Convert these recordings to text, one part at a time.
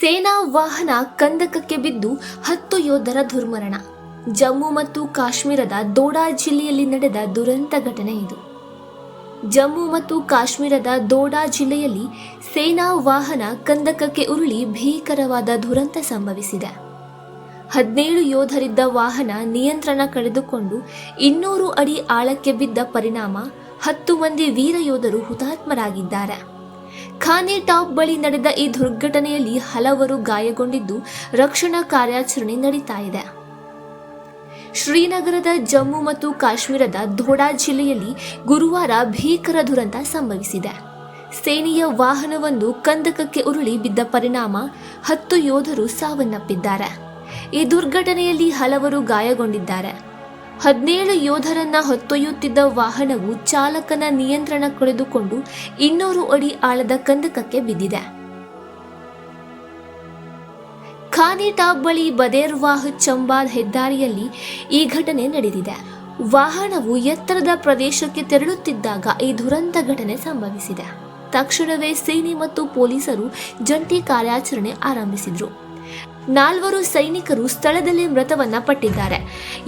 ಸೇನಾ ವಾಹನ ಕಂದಕಕ್ಕೆ ಬಿದ್ದು ಹತ್ತು ಯೋಧರ ದುರ್ಮರಣ. ಜಮ್ಮು ಮತ್ತು ಕಾಶ್ಮೀರದ ದೋಡಾ ಜಿಲ್ಲೆಯಲ್ಲಿ ನಡೆದ ದುರಂತ ಘಟನೆ ಇದು. ಜಮ್ಮು ಮತ್ತು ಕಾಶ್ಮೀರದ ದೋಡಾ ಜಿಲ್ಲೆಯಲ್ಲಿ ಸೇನಾ ವಾಹನ ಕಂದಕಕ್ಕೆ ಉರುಳಿ ಭೀಕರವಾದ ದುರಂತ ಸಂಭವಿಸಿದೆ. ಹದಿನೇಳು ಯೋಧರಿದ್ದ ವಾಹನ ನಿಯಂತ್ರಣ ಕಳೆದುಕೊಂಡು ಇನ್ನೂರು ಅಡಿ ಆಳಕ್ಕೆ ಬಿದ್ದ ಪರಿಣಾಮ ಹತ್ತು ಮಂದಿ ವೀರ ಯೋಧರು ಹುತಾತ್ಮರಾಗಿದ್ದಾರೆ. ಖಾನೆ ಟಾಪ್ ಬಳಿ ನಡೆದ ಈ ದುರ್ಘಟನೆಯಲ್ಲಿ ಹಲವರು ಗಾಯಗೊಂಡಿದ್ದು ರಕ್ಷಣಾ ಕಾರ್ಯಾಚರಣೆ ನಡೀತಾ ಇದೆ. ಶ್ರೀನಗರದ ಜಮ್ಮು ಮತ್ತು ಕಾಶ್ಮೀರದ ಧೋಡಾ ಜಿಲ್ಲೆಯಲ್ಲಿ ಗುರುವಾರ ಭೀಕರ ದುರಂತ ಸಂಭವಿಸಿದೆ. ಸೇನೆಯ ವಾಹನವೊಂದು ಕಂದಕಕ್ಕೆ ಉರುಳಿ ಬಿದ್ದ ಪರಿಣಾಮ ಹತ್ತು ಯೋಧರು ಸಾವನ್ನಪ್ಪಿದ್ದಾರೆ. ಈ ದುರ್ಘಟನೆಯಲ್ಲಿ ಹಲವರು ಗಾಯಗೊಂಡಿದ್ದಾರೆ. ಹದಿನೇಳು ಯೋಧರನ್ನ ಹೊತ್ತೊಯ್ಯುತ್ತಿದ್ದ ವಾಹನವು ಚಾಲಕನ ನಿಯಂತ್ರಣ ಕಳೆದುಕೊಂಡು ಇನ್ನೂರು ಅಡಿ ಆಳದ ಕಂದಕಕ್ಕೆ ಬಿದ್ದಿದೆ. ಖಾನಿ ಟಾಪ್ ಬಳಿ ಬದೇರ್ವಾಹ್ ಚಂಬಾದ್ ಹೆದ್ದಾರಿಯಲ್ಲಿ ಈ ಘಟನೆ ನಡೆದಿದೆ. ವಾಹನವು ಎತ್ತರದ ಪ್ರದೇಶಕ್ಕೆ ತೆರಳುತ್ತಿದ್ದಾಗ ಈ ದುರಂತ ಘಟನೆ ಸಂಭವಿಸಿದೆ. ತಕ್ಷಣವೇ ಸೇನೆ ಮತ್ತು ಪೊಲೀಸರು ಜಂಟಿ ಕಾರ್ಯಾಚರಣೆ ಆರಂಭಿಸಿದ್ರು. ನಾಲ್ವರು ಸೈನಿಕರು ಸ್ಥಳದಲ್ಲೇ ಮೃತವನ್ನ ಪಟ್ಟಿದ್ದಾರೆ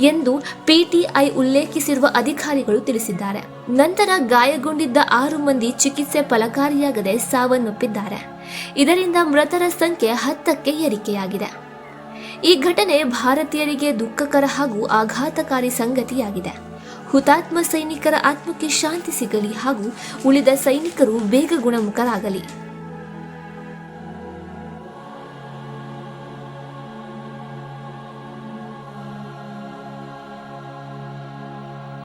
ಎಂದು ಪಿಟಿಐ ಉಲ್ಲೇಖಿಸಿರುವ ಅಧಿಕಾರಿಗಳು ತಿಳಿಸಿದ್ದಾರೆ. ನಂತರ ಗಾಯಗೊಂಡಿದ್ದ ಆರು ಮಂದಿ ಚಿಕಿತ್ಸೆ ಫಲಕಾರಿಯಾಗದೆ ಸಾವನ್ನಪ್ಪಿದ್ದಾರೆ. ಇದರಿಂದ ಮೃತರ ಸಂಖ್ಯೆ ಹತ್ತಕ್ಕೆ ಏರಿಕೆಯಾಗಿದೆ. ಈ ಘಟನೆ ಭಾರತೀಯರಿಗೆ ದುಃಖಕರ ಹಾಗೂ ಆಘಾತಕಾರಿ ಸಂಗತಿಯಾಗಿದೆ. ಹುತಾತ್ಮ ಸೈನಿಕರ ಆತ್ಮಕ್ಕೆ ಶಾಂತಿ ಸಿಗಲಿ ಹಾಗೂ ಉಳಿದ ಸೈನಿಕರು ಬೇಗ ಗುಣಮುಖರಾಗಲಿ.